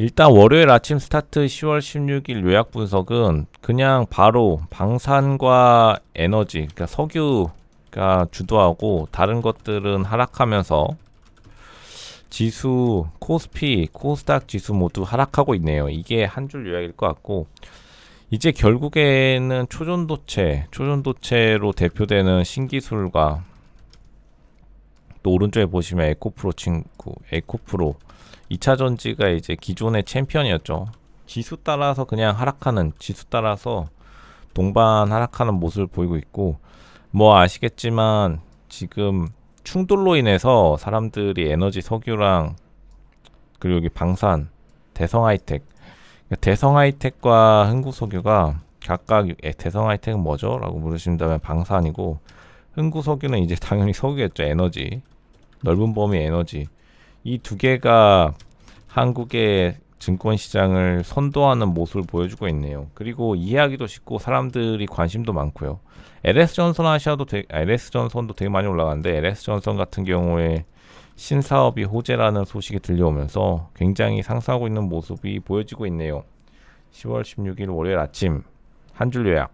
일단 월요일 아침 스타트 10월 16일 요약 분석은 그냥 바로 방산과 에너지, 그러니까 석유가 주도하고 다른 것들은 하락하면서 지수, 코스피, 코스닥 지수 모두 하락하고 있네요. 이게 한 줄 요약일 것 같고 이제 결국에는 초전도체, 초전도체로 대표되는 신기술과 또 오른쪽에 보시면 에코프로 친구, 에코프로 2차 전지가 이제 기존의 챔피언이었죠. 지수 따라서 그냥 하락하는, 지수 따라서 동반 하락하는 모습을 보이고 있고, 뭐 아시겠지만 지금 충돌로 인해서 사람들이 에너지 석유랑 그리고 여기 방산, 대성 하이텍, 그러니까 대성 하이텍과 흥구 석유가 각각 에, 대성 하이텍은 뭐죠? 라고 물으신다면 방산이고 흥구 석유는 이제 당연히 석유겠죠. 에너지. 넓은 범위 에너지. 이 두 개가 한국의 증권 시장을 선도하는 모습을 보여주고 있네요. 그리고 이해하기도 쉽고 사람들이 관심도 많고요. LS 전선 하셔도 되, LS 전선도 되게 많이 올라가는데 LS 전선 같은 경우에 신사업이 호재라는 소식이 들려오면서 굉장히 상승하고 있는 모습이 보여지고 있네요. 10월 16일 월요일 아침 한 줄 요약.